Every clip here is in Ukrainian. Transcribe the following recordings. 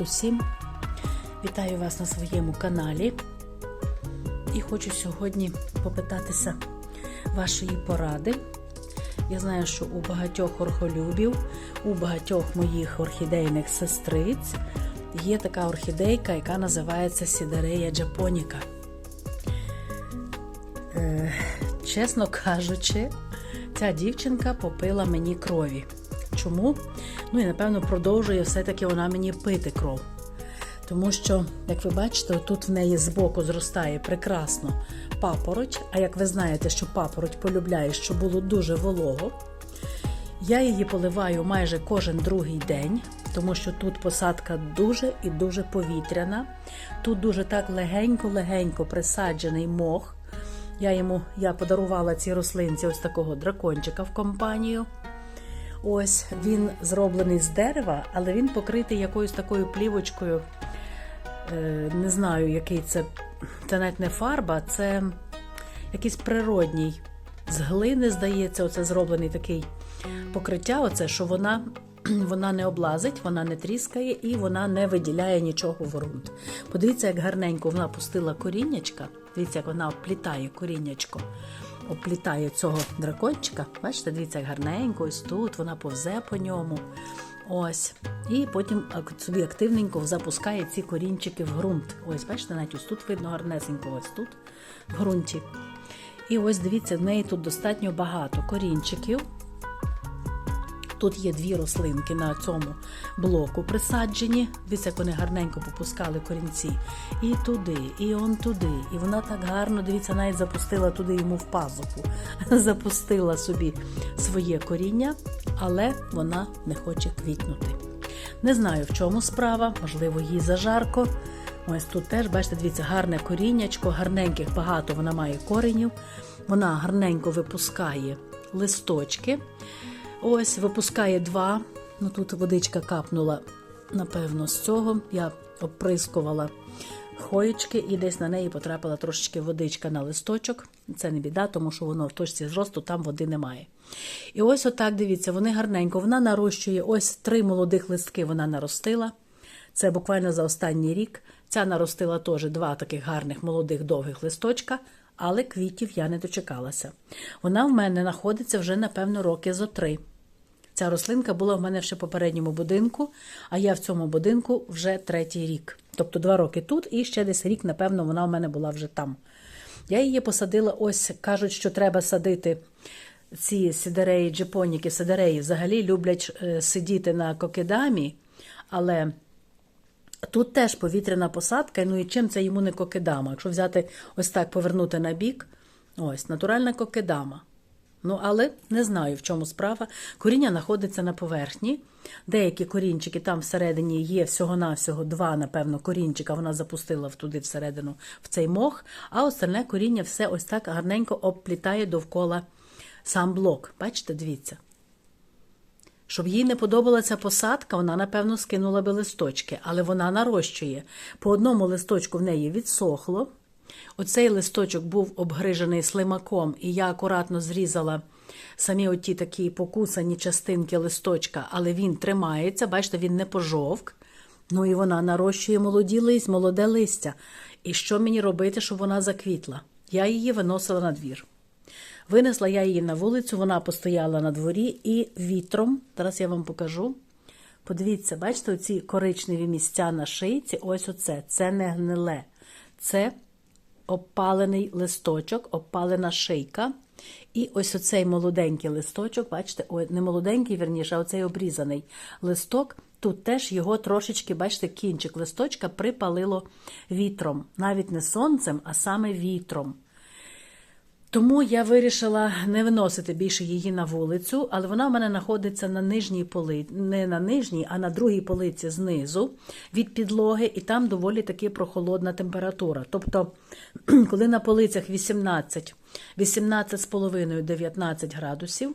Усім! Вітаю вас на своєму каналі. І хочу сьогодні попитатися вашої поради. Я знаю, що у багатьох орхолюбів, у багатьох моїх орхідейних сестриць є така орхідейка, яка називається Сідерея Джапоніка. Е, чесно кажучи, ця дівчинка попила мені крові. Чому? Ну і напевно продовжує все-таки вона мені пити кров. Тому що, як ви бачите, тут в неї збоку зростає прекрасно папороть. А як ви знаєте, що папороть полюбляє, щоб було дуже волого. Я її поливаю майже кожен другий день, тому що тут посадка дуже і дуже повітряна. Тут дуже так легенько-легенько присаджений мох. Я йому я подарувала цій рослинці ось такого дракончика в компанію. Ось він зроблений з дерева, але він покритий якоюсь такою плівочкою. Е, Не знаю, який це. Це навіть не фарба, це якийсь природній. З глини, здається, оце зроблений такий покриття, оце, що вона, вона не облазить, вона не тріскає і вона не виділяє нічого в ґрунт. Подивіться, як гарненько вона пустила коріннячка. Дивіться, як вона оплітає коріннячко оплітає цього дракончика. Бачите, дивіться, як гарненько, ось тут вона повзе по ньому. Ось. І потім собі активненько запускає ці корінчики в ґрунт. Ось, бачите, навіть ось тут видно гарнесенько, ось тут, в ґрунті. І ось дивіться, в неї тут достатньо багато корінчиків. Тут є дві рослинки на цьому блоку присаджені. Дивіться, як вони гарненько попускали корінці. І туди, і он туди. І вона так гарно, дивіться, навіть запустила туди йому в пазуху. Запустила собі своє коріння, але вона не хоче квітнути. Не знаю, в чому справа, можливо, їй зажарко. Ось тут теж, бачите, дивіться, гарне коріннячко, гарненьких багато вона має коренів. Вона гарненько випускає листочки. Ось випускає два. Ну тут водичка капнула, напевно, з цього. Я оприскувала хоєчки і десь на неї потрапила трошечки водичка на листочок. Це не біда, тому що воно в точці зросту там води немає. І ось отак дивіться, вони гарненько. Вона нарощує ось три молодих листки вона наростила. Це буквально за останній рік. Ця наростила теж два таких гарних молодих довгих листочка. Але квітів я не дочекалася. Вона в мене знаходиться вже, напевно, роки зо три. Ця рослинка була в мене ще в попередньому будинку, а я в цьому будинку вже третій рік. Тобто два роки тут, і ще десь рік, напевно, вона в мене була вже там. Я її посадила, ось кажуть, що треба садити ці сидереї, джепоніки, сидереї взагалі люблять сидіти на кокидамі, але. Тут теж повітряна посадка, ну і чим це йому не кокидама? Якщо взяти ось так повернути на бік, ось натуральна кокидама. Ну, але не знаю, в чому справа. Коріння знаходиться на поверхні. Деякі корінчики там всередині є всього-навсього два, напевно, корінчика. Вона запустила туди всередину в цей мох, а остальне коріння все ось так гарненько обплітає довкола сам блок. Бачите, дивіться. Щоб їй не подобалася посадка, вона, напевно, скинула би листочки, але вона нарощує. По одному листочку в неї відсохло. Оцей листочок був обгрижений слимаком, і я акуратно зрізала самі оті такі покусані частинки листочка, але він тримається, бачите, він не пожовк. Ну і вона нарощує молоді листь, молоде листя. І що мені робити, щоб вона заквітла? Я її виносила на двір. Винесла я її на вулицю, вона постояла на дворі і вітром, зараз я вам покажу. Подивіться, бачите, оці коричневі місця на шийці, ось оце. Це не гниле. Це обпалений листочок, опалена шийка. І ось оцей молоденький листочок, бачите, ой, не молоденький, верніше, а оцей обрізаний листок. Тут теж його трошечки, бачите, кінчик листочка припалило вітром. Навіть не сонцем, а саме вітром. Тому я вирішила не виносити більше її на вулицю, але вона в мене знаходиться на нижній полиці, не на нижній, а на другій полиці знизу від підлоги, і там доволі таки прохолодна температура. Тобто, коли на полицях 18, 18,5-19 градусів,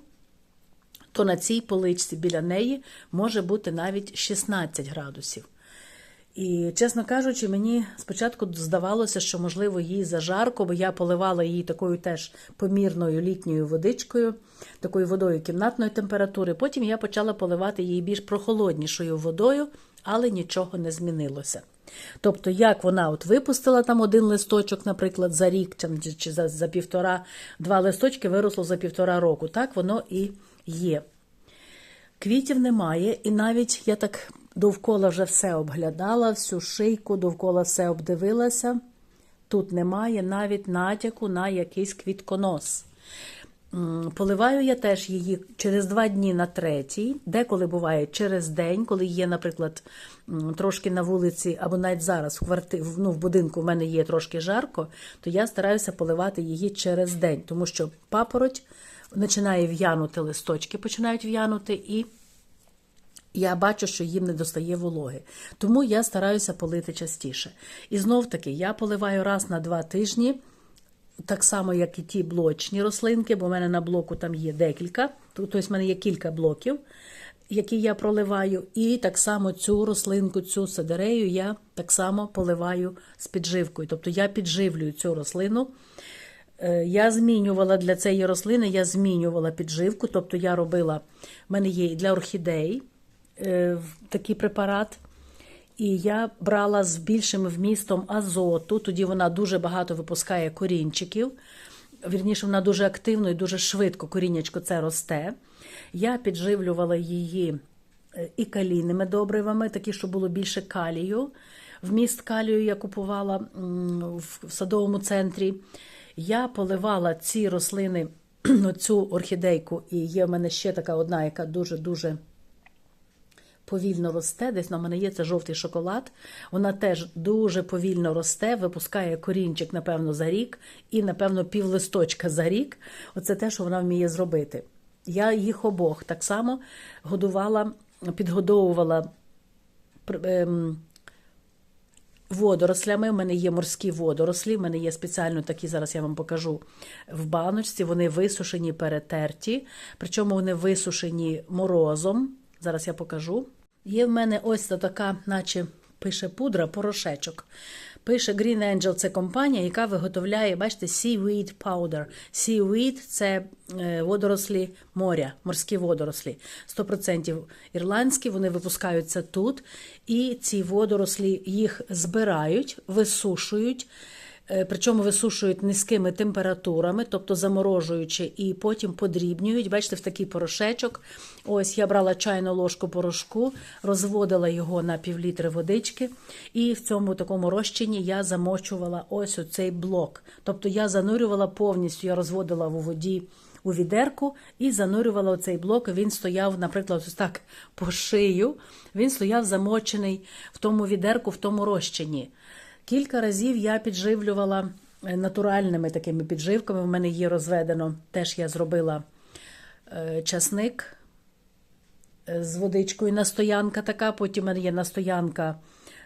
то на цій поличці біля неї може бути навіть 16 градусів. І, чесно кажучи, мені спочатку здавалося, що, можливо, їй зажарко, бо я поливала її такою теж помірною літньою водичкою, такою водою кімнатної температури. Потім я почала поливати її більш прохолоднішою водою, але нічого не змінилося. Тобто, як вона от випустила там один листочок, наприклад, за рік чи- за, за півтора, два листочки виросло за півтора року. Так воно і є. Квітів немає, і навіть я так довкола вже все обглядала, всю шийку, довкола все обдивилася. Тут немає навіть натяку на якийсь квітконос. Поливаю я теж її через два дні на третій, деколи буває через день, коли є, наприклад, трошки на вулиці, або навіть зараз в кварти... ну, в будинку в мене є трошки жарко, то я стараюся поливати її через день, тому що папороть починає в'янути листочки, починають в'янути і я бачу, що їм не достає вологи. Тому я стараюся полити частіше. І знов таки я поливаю раз на два тижні, так само, як і ті блочні рослинки, бо в мене на блоку там є декілька, тобто в мене є кілька блоків, які я проливаю. І так само цю рослинку, цю сидерею я так само поливаю з підживкою. Тобто я підживлюю цю рослину. Е, Я змінювала для цієї рослини, я змінювала підживку, тобто я робила, в мене є і для орхідей такий препарат. І я брала з більшим вмістом азоту, тоді вона дуже багато випускає корінчиків. Вірніше, вона дуже активно і дуже швидко коріннячко це росте. Я підживлювала її е, і калійними добривами, такі, щоб було більше калію. Вміст калію я купувала в садовому центрі. Я поливала ці рослини, цю орхідейку, і є в мене ще така одна, яка дуже-дуже повільно росте. Десь на мене є це жовтий шоколад. Вона теж дуже повільно росте, випускає корінчик, напевно, за рік, і, напевно, пів листочка за рік. Оце те, що вона вміє зробити. Я їх обох так само годувала, підгодовувала ем, водорослями. У мене є морські водорослі, в мене є спеціально такі, зараз я вам покажу в баночці. Вони висушені, перетерті, причому вони висушені морозом. Зараз я покажу. Є в мене ось така, наче пише пудра, порошечок. Пише Green Angel це компанія, яка виготовляє, бачите, seaweed powder. Seaweed – це е, водорослі моря, морські водорослі. 100% ірландські, вони випускаються тут. І ці водорослі їх збирають, висушують. Е, Причому висушують низькими температурами, тобто заморожуючи, і потім подрібнюють. Бачите, в такий порошечок. Ось я брала чайну ложку порошку, розводила його на півлітри водички, і в цьому такому розчині я замочувала ось оцей блок. Тобто я занурювала повністю, я розводила у воді у відерку і занурювала оцей блок. Він стояв, наприклад, ось так по шию. Він стояв замочений в тому відерку, в тому розчині. Кілька разів я підживлювала е, натуральними такими підживками. В мене є розведено, теж я зробила е, часник е, з водичкою настоянка така. Потім в мене є настоянка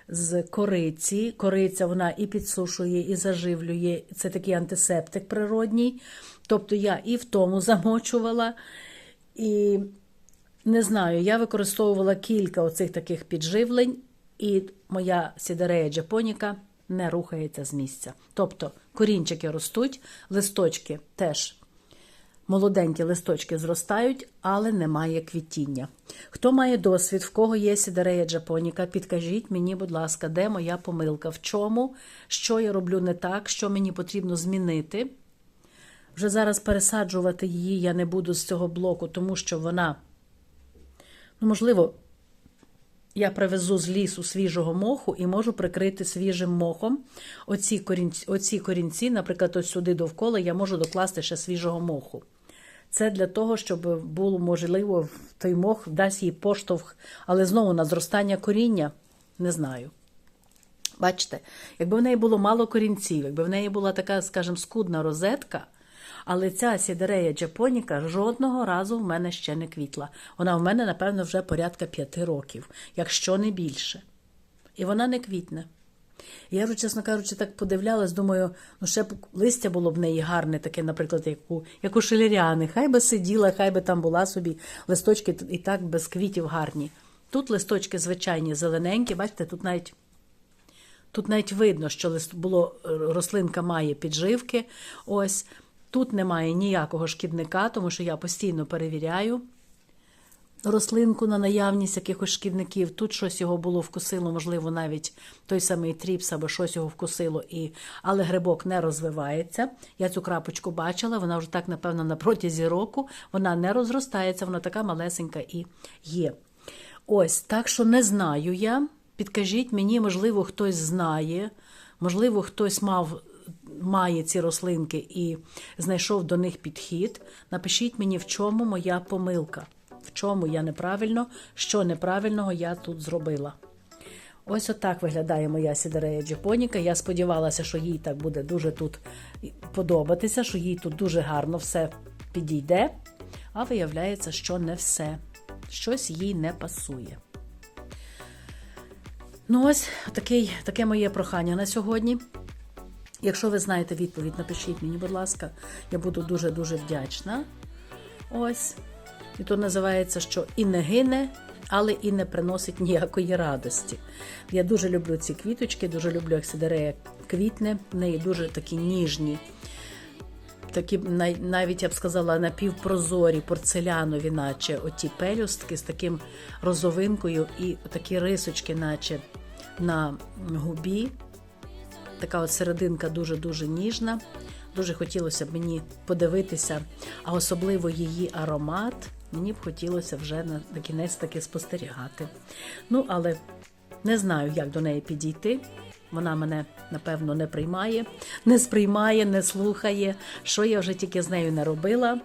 з кориці. Кориця вона і підсушує, і заживлює. Це такий антисептик природній. Тобто я і в тому замочувала, і не знаю, я використовувала кілька оцих таких підживлень, і моя сідерея джапоніка не рухається з місця. Тобто корінчики ростуть, листочки теж молоденькі листочки зростають, але немає квітіння. Хто має досвід, в кого є сідерея джапоніка, підкажіть мені, будь ласка, де моя помилка, в чому, що я роблю не так, що мені потрібно змінити. Вже зараз пересаджувати її я не буду з цього блоку, тому що вона, ну, можливо, я привезу з лісу свіжого моху і можу прикрити свіжим мохом. Оці корінці, оці корінці, наприклад, ось сюди довкола, я можу докласти ще свіжого моху. Це для того, щоб було можливо, той мох дасть їй поштовх, але знову на зростання коріння не знаю. Бачите, якби в неї було мало корінців, якби в неї була така, скажімо, скудна розетка, але ця сідерея джапоніка жодного разу в мене ще не квітла. Вона в мене, напевно, вже порядка п'яти років, якщо не більше. І вона не квітне. Я, чесно кажучи, так подивлялась, думаю, ну ще б листя було б в неї гарне, таке, наприклад, як у, як у шелеріани. Хай би сиділа, хай би там була собі листочки і так без квітів гарні. Тут листочки звичайні, зелененькі, бачите, тут навіть Тут навіть видно, що було рослинка має підживки. Ось тут немає ніякого шкідника, тому що я постійно перевіряю. рослинку на наявність якихось шкідників. Тут щось його було вкусило, можливо, навіть той самий тріпс або щось його вкусило, і... але грибок не розвивається. Я цю крапочку бачила, вона вже так, напевно, на протязі року вона не розростається, вона така малесенька і є. Ось, так що не знаю я. Підкажіть мені, можливо, хтось знає, можливо, хтось мав. Має ці рослинки і знайшов до них підхід. Напишіть мені, в чому моя помилка, в чому я неправильно, що неправильного я тут зробила. Ось отак виглядає моя сідерея Джепоніка. Я сподівалася, що їй так буде дуже тут подобатися, що їй тут дуже гарно все підійде. А виявляється, що не все. Щось їй не пасує. Ну, ось такий, таке моє прохання на сьогодні. Якщо ви знаєте відповідь, напишіть мені, будь ласка, я буду дуже-дуже вдячна. Ось. І то називається, що і не гине, але і не приносить ніякої радості. Я дуже люблю ці квіточки, дуже люблю, як сидерея квітне, в неї дуже такі ніжні, такі навіть я б сказала напівпрозорі, порцелянові, наче оті пелюстки з таким розовинкою і такі рисочки, наче на губі. Така от серединка дуже-дуже ніжна. Дуже хотілося б мені подивитися, а особливо її аромат. Мені б хотілося вже на кінець таки спостерігати. Ну, але не знаю, як до неї підійти. Вона мене, напевно, не приймає, не сприймає, не слухає, що я вже тільки з нею не робила.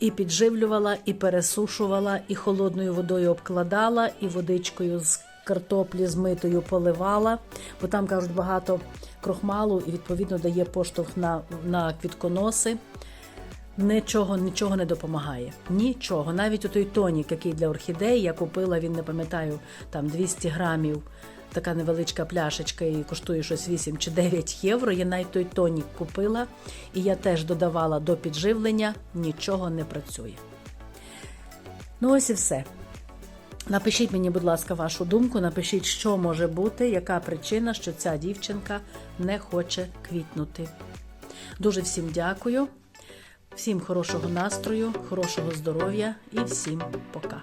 І підживлювала, і пересушувала, і холодною водою обкладала, і водичкою з картоплі змитою поливала, бо там кажуть багато крохмалу і відповідно дає поштовх на, на квітконоси. Нічого, нічого не допомагає. Нічого. Навіть той тонік, який для орхідеї, я купила, він не пам'ятаю, там 200 грамів, така невеличка пляшечка і коштує щось 8 чи 9 євро. Я навіть той тонік купила, і я теж додавала до підживлення, нічого не працює. Ну, ось і все. Напишіть мені, будь ласка, вашу думку. Напишіть, що може бути, яка причина, що ця дівчинка не хоче квітнути. Дуже всім дякую, всім хорошого настрою, хорошого здоров'я і всім пока.